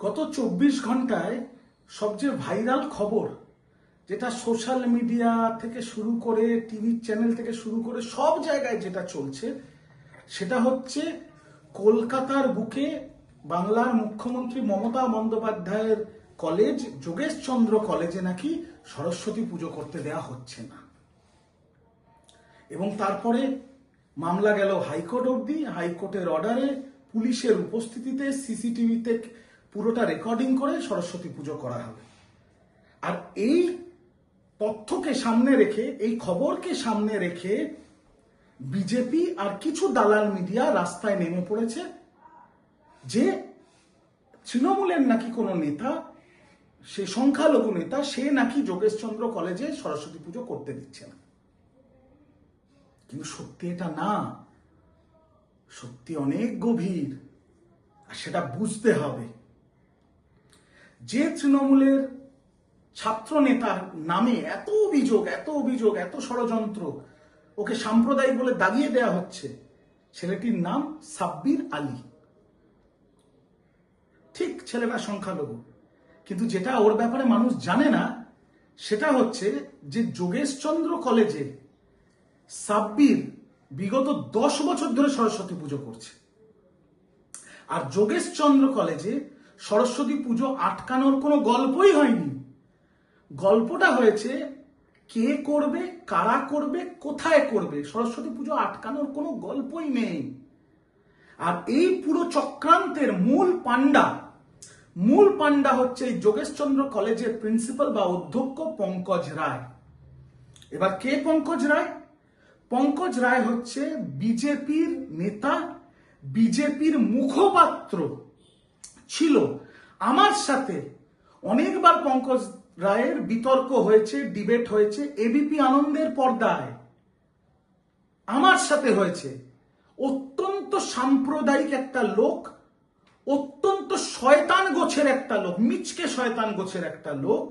গত চব্বিশ ঘন্টায় সবচেয়ে ভাইরাল খবর, যেটা সোশ্যাল মিডিয়া থেকে শুরু করে, টিভি চ্যানেল থেকে শুরু করে সব জায়গায় যেটা চলছে, সেটা হচ্ছে কলকাতার বুকে বাংলার মুখ্যমন্ত্রী মমতা বন্দ্যোপাধ্যায়ের কলেজ, যোগেশচন্দ্র কলেজে নাকি সরস্বতী পুজো করতে দেয়া হচ্ছে না। এবং তারপরে মামলা গেল হাইকোর্ট অবধি, হাইকোর্টের অর্ডারে পুলিশের উপস্থিতিতে, সিসিটিভিতে পুরোটা রেকর্ডিং করে সরস্বতী পুজো করা হবে। আর এই তথ্যকে সামনে রেখে, এই খবরকে সামনে রেখে বিজেপি আর কিছু দালাল মিডিয়া রাস্তায় নেমে পড়েছে যে তৃণমূলের নাকি কোনো নেতা, সে সংখ্যালঘু নেতা, সে নাকি যোগেশচন্দ্র কলেজে সরস্বতী পুজো করতে দিচ্ছে না। কিন্তু সত্যি এটা না। সত্যি অনেক গভীর। আর সেটা বুঝতে হবে। যে তৃণমূলের ছাত্র নেতার নামে এত অভিযোগ এত অভিযোগ, এত ষড়যন্ত্র ওকে সাম্প্রদায়িক বলে দাগিয়ে দেয়া হচ্ছে, ছেলেটির নাম সাব্বির আলী। ঠিক ছেলেটা সংখ্যালঘু। কিন্তু যেটা ওর ব্যাপারে মানুষ জানে না, সেটা হচ্ছে যে যোগেশচন্দ্র কলেজে সাব্বির বিগত দশ বছর ধরে সরস্বতী পুজো করছে। আর যোগেশচন্দ্র কলেজে সরস্বতী পুজো আটকানোর কোনো গল্পই হয়নি। গল্পটা হয়েছে, কে করবে, কারা করবে, কোথায় করবে? সরস্বতী পুজো আটকানোর কোনো গল্পই নেই। আর এই পুরো চক্রান্তের মূল পান্ডা মূল পান্ডা হচ্ছে এই যোগেশচন্দ্র কলেজের প্রিন্সিপাল বা অধ্যক্ষ পঙ্কজ রায়। এবার কে পঙ্কজ রায়? পঙ্কজ রায় হচ্ছে বিজেপির নেতা, বিজেপির মুখপাত্র। ছিল। আমার সাথে অনেকবার পঙ্কজ রায়ের বিতর্ক হয়েছে ডিবেট হয়েছে এবিপি আনন্দের পর্দায় আমার সাথে হয়েছে। অত্যন্ত সাম্প্রদায়িক একটা লোক, অত্যন্ত শয়তান গোছের একটা লোক, মিচকে শয়তান গোছের একটা লোক,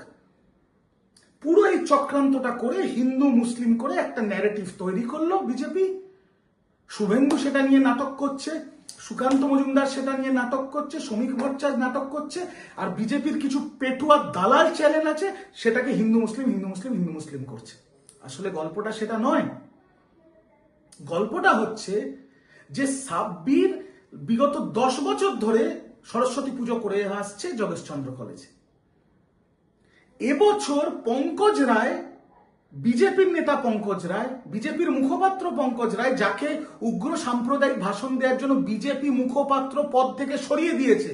পুরো এই চক্রান্তটা করে হিন্দু, মুসলিম করে একটা ন্যারেটিভ তৈরি করল। বিজেপি, শুভেন্দু সেটা নিয়ে নাটক করছে। সুকান্ত মজুমদার সেটা নিয়ে নাটক করছে শ্রমিক ভট্টাচার্য নাটক করছে, আর বিজেপির কিছু পেটুয়া দালাল চ্যানেল আছে, সেটাকে হিন্দু মুসলিম হিন্দু মুসলিম হিন্দু মুসলিম করছে। আসলে গল্পটা সেটা নয়। গল্পটা হচ্ছে যে সাব্বির বিগত দশ বছর ধরে সরস্বতী পুজো করে আসছে যোগেশচন্দ্র কলেজে। এবছর পঙ্কজ রায় বিজেপির নেতা পঙ্কজ রায়, বিজেপির মুখপাত্র পঙ্কজ রায়, যাকে উগ্র সাম্প্রদায়িক ভাষণ দেওয়ার জন্য বিজেপি মুখপাত্র পদ থেকে সরিয়ে দিয়েছে।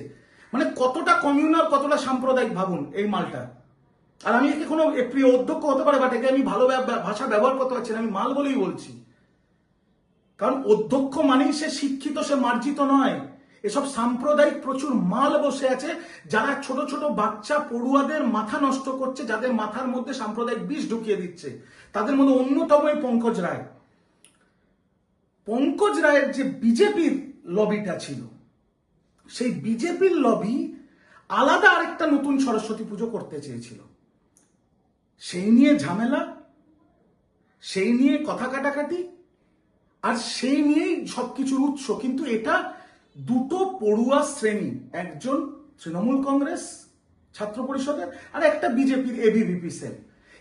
মানে কতটা কমিউনাল কতটা সাম্প্রদায়িক ভাবুন এই মালটা। আর আমি একে কোনো প্রিয় অধ্যক্ষ হতে পারে বাট একে আমি ভালো ভাষা ব্যবহার করতে পারছি না, আমি মাল বলেই বলছি। কারণ অধ্যক্ষ মানেই সে শিক্ষিত, সে মার্জিত নয়। এসব সাম্প্রদায়িক প্রচুর মাল বসে আছে, যারা ছোট ছোট বাচ্চা পড়ুয়াদের মাথা নষ্ট করছে, যাদের মাথার মধ্যে সাম্প্রদায়িক বিষ ঢুকিয়ে দিচ্ছে। তাদের মধ্যে অন্যতম এই পঙ্কজ রায়। পঙ্কজ রায়ের যে বিজেপির লবিটা ছিল, সেই বিজেপির লবি আলাদা আরেকটা নতুন সরস্বতী পুজো করতে চেয়েছিল। সেই নিয়ে ঝামেলা, সেই নিয়ে কথা কাটাকাটি, আর সেই নিয়েই সবকিছুর উৎস। কিন্তু এটা দুটো পড়ুয়া শ্রেণি, একজন তৃণমূল কংগ্রেস ছাত্র পরিষদের আর একটা বিজেপির এবিভিপি সেল।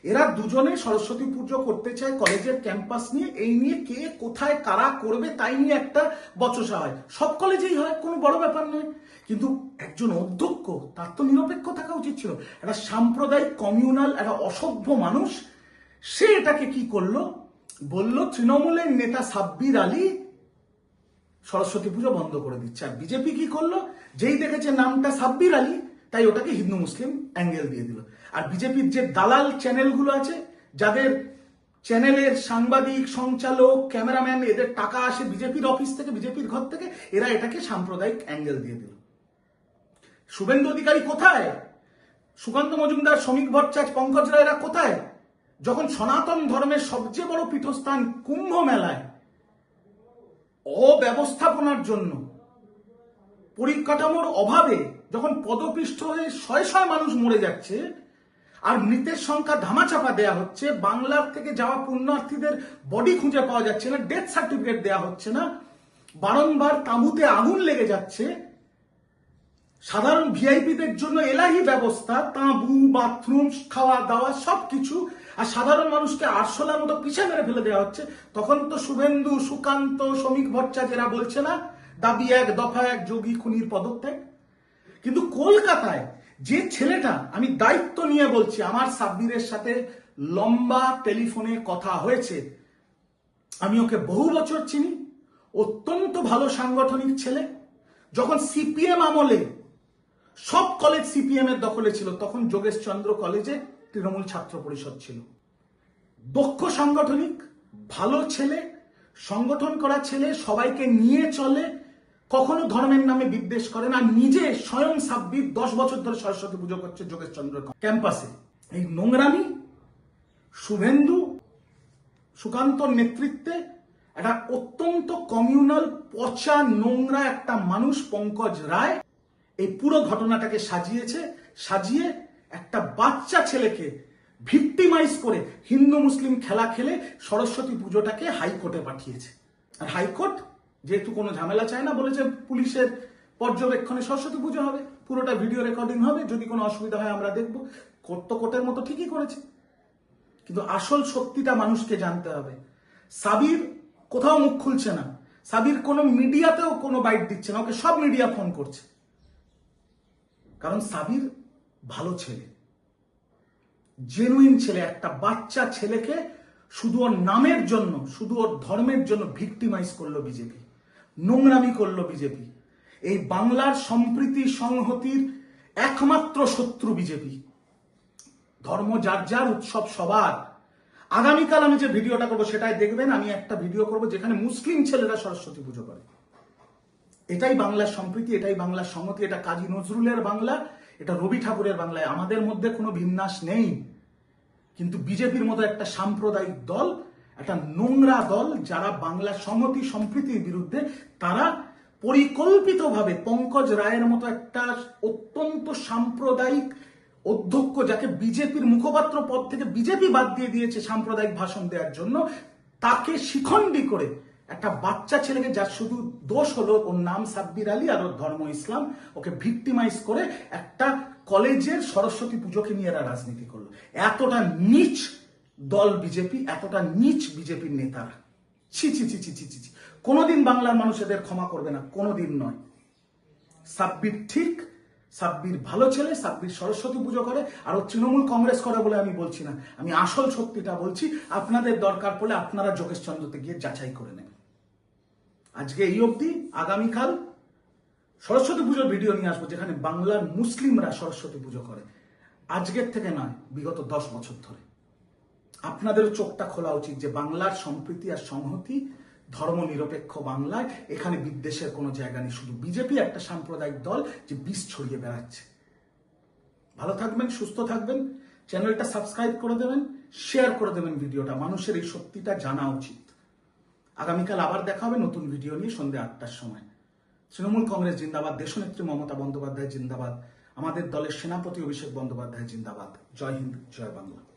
এরা দুজনে সরস্বতী পুজো করতে চায়, কলেজের ক্যাম্পাস নিয়ে। এই নিয়ে কে কোথায় কারা করবে তাই নিয়ে একটা বচসা হয়। সব কলেজেই হয়, কোনো বড় ব্যাপার নয়। কিন্তু একজন অধ্যক্ষ, তার তো নিরপেক্ষ থাকা উচিত ছিল। একটা সাম্প্রদায়িক কমিউনাল, একটা অসভ্য মানুষ, সে এটাকে কি করল? বলল, তৃণমূলের নেতা সাব্বির আলী সরস্বতী পুজো বন্ধ করে দিচ্ছে। আর বিজেপি কি করল? যেই দেখেছে নামটা সাব্বির আলী, তাই ওটাকে হিন্দু মুসলিম অ্যাঙ্গেল দিয়ে দিল। আর বিজেপির যে দালাল চ্যানেলগুলো আছে, যাদের চ্যানেলের সাংবাদিক, সঞ্চালক, ক্যামেরাম্যান, এদের টাকা আসে বিজেপির অফিস থেকে, বিজেপির ঘর থেকে, এরা এটাকে সাম্প্রদায়িক অ্যাঙ্গেল দিয়ে দিল। শুভেন্দু অধিকারী কোথায়? সুকান্ত মজুমদার, শ্রমিক ভট্টাচার্য, পঙ্কজ রায়রা কোথায়? যখন সনাতন ধর্মের সবচেয়ে বড় পীঠস্থান কুম্ভ মেলায় অব্যবস্থাপনার জন্য। পরিকাঠামোর অভাবে যখন পদপৃষ্ঠ হয়ে শয়ে শয়ে মানুষ মরে যাচ্ছে, আর মৃতের সংখ্যা ধামাচাপা দেয়া হচ্ছে, বাংলার থেকে যাওয়া পুণ্যার্থীদের বডি খুঁজে পাওয়া যাচ্ছে না ডেথ সার্টিফিকেট দেয়া হচ্ছে না, বারংবার তাঁবুতে আগুন লেগে যাচ্ছে, সাধারণ ভিআইপিদের জন্য এলাহি ব্যবস্থা, তাঁবু বাথরুম খাওয়া দাওয়া সবকিছু আর সাধারণ মানুষকে আরশোলার মতো পিছে মেরে ফেলে দেওয়া হচ্ছে। তখন তো শুভেন্দু, সুকান্ত শ্রমিক ভট্টাচার্যরা বলছে না, দাবি এক, দফা এক, যোগী, খুনির পদত্যাগ। কিন্তু কলকাতায় যে ছেলেটা, আমি দায়িত্ব নিয়ে বলছি, আমার সাব্বিরের সাথে লম্বা টেলিফোনে কথা হয়েছে। আমি ওকে বহু বছর চিনি, অত্যন্ত ভালো সাংগঠনিক ছেলে। যখন সিপিএম আমলে, সব কলেজ সিপিএম এর দখলে ছিল, তখন যোগেশ চন্দ্র কলেজে তৃণমূল ছাত্র পরিষদ ছিল। দক্ষ সাংগঠনিক, ভালো ছেলে, সংগঠন করা ছেলে, সবাইকে নিয়ে চলে, কখনো ধর্মের নামে বিদ্বেষ করে না, নিজে স্বয়ং সাব্বির দশ বছর ধরে সরস্বতী পুজো করছে যোগেশ চন্দ্র ক্যাম্পাসে। এই নোংরামি, শুভেন্দু সুকান্তর নেতৃত্বে একটা অত্যন্ত কমিউনাল পচা, নোংরা একটা মানুষ পঙ্কজ রায় এই পুরো ঘটনাটাকে সাজিয়েছে, সাজিয়ে একটা বাচ্চা ছেলেকে ভিক্টিমাইজ করে হিন্দু মুসলিম খেলা খেলে সরস্বতী পুজোটাকে হাইকোর্টে পাঠিয়েছে। আর হাইকোর্ট যেহেতু কোনো ঝামেলা চায় না, বলেছে পুলিশের পর্যবেক্ষণে সরস্বতী পুজো হবে, পুরোটা ভিডিও রেকর্ডিং হবে, যদি কোনো অসুবিধা হয় আমরা দেখব। কোর্ট তো কোর্টের মতো ঠিকই করেছে। কিন্তু আসল সত্যিটা মানুষকে জানতে হবে। সাবির কোথাও মুখ খুলছে না। সাবির কোনো মিডিয়াতেও কোনো বাইট দিচ্ছে না, ওকে সব মিডিয়া ফোন করছে। কারণ সাবির ভালো ছেলে। জেনুইন ছেলে, একটা বাচ্চা ছেলেকে শুধু ওর নামের জন্য, শুধু ওর ধর্মের জন্য ভিক্টিমাইজ করল বিজেপি নোংরামি করল বিজেপি এই বাংলার সম্প্রীতি সংহতির একমাত্র শত্রু বিজেপি ধর্ম যার যার, উৎসব সবার। আগামীকাল আমি যে ভিডিওটা করব সেটাই দেখবেন, আমি একটা ভিডিও করব যেখানে মুসলিম ছেলেরা সরস্বতী পুজো করে। এটাই বাংলার সম্প্রীতি, এটাই বাংলার সংহতি, এটা কাজী নজরুলের বাংলা এটা রবি ঠাকুরের বাংলায়, আমাদের মধ্যে কোনো ভিন্নাস নেই। কিন্তু বিজেপির মতো একটা সাম্প্রদায়িক দল, একটা নোংরা দল, যারা বাংলা সংহতি সম্প্রীতির বিরুদ্ধে তারা পরিকল্পিতভাবে পঙ্কজ রায়ের মতো একটা অত্যন্ত সাম্প্রদায়িক অধ্যক্ষ, যাকে বিজেপির মুখপাত্র পদ থেকে বিজেপি বাদ দিয়ে দিয়েছে সাম্প্রদায়িক ভাষণ দেওয়ার জন্য, তাকে শিখণ্ডি করে একটা বাচ্চা ছেলেকে যার শুধু দোষ হলো ওর নাম সাব্বির আলী আর ওর ধর্ম ইসলাম, ওকে ভিক্টিমাইজ করে একটা কলেজের সরস্বতী পুজোকে নিয়ে এরা রাজনীতি করল। এতটা নিচ দল বিজেপি, এতটা নিচ বিজেপির নেতারা। ছি ছি ছি ছি ছি ছি। কোনোদিন বাংলার মানুষ এদের ক্ষমা করবে না, কোনোদিন নয়। সাব্বির ঠিক, সাব্বির ভালো ছেলে, সাব্বির সরস্বতী পুজো করে, আর ও তৃণমূল কংগ্রেস করে বলে আমি বলছি না। আমি আসল সত্যিটা বলছি, আপনাদের দরকার পড়লে আপনারা যোগেশ চন্দ্রতে গিয়ে যাচাই করে নেবেন আজকে এই অবধি, আগামীকাল সরস্বতী পুজোর ভিডিও নিয়ে আসব, যেখানে বাংলার মুসলিমরা সরস্বতী পুজো করে। আজকের থেকে নয়, বিগত দশ বছর ধরে। আপনাদের চোখটা খোলা উচিত যে বাংলার সম্প্রীতি আর সংহতি, ধর্ম নিরপেক্ষ বাংলায় এখানে বিদ্বেষের কোনো জায়গা নেই। শুধু বিজেপি একটা সাম্প্রদায়িক দল যে বিষ ছড়িয়ে বেড়াচ্ছে। ভালো থাকবেন, সুস্থ থাকবেন, চ্যানেলটা সাবস্ক্রাইব করে দেবেন শেয়ার করে দেবেন ভিডিওটা মানুষের এই সত্যিটা জানা উচিত। আগামীকাল আবার দেখা হবে নতুন ভিডিও নিয়ে সন্ধ্যে আটটার সময়। তৃণমূল কংগ্রেস জিন্দাবাদ, দেশনেত্রী মমতা বন্দ্যোপাধ্যায় জিন্দাবাদ, আমাদের দলের সেনাপতি অভিষেক বন্দ্যোপাধ্যায় জিন্দাবাদ। জয় হিন্দ, জয় বাংলা।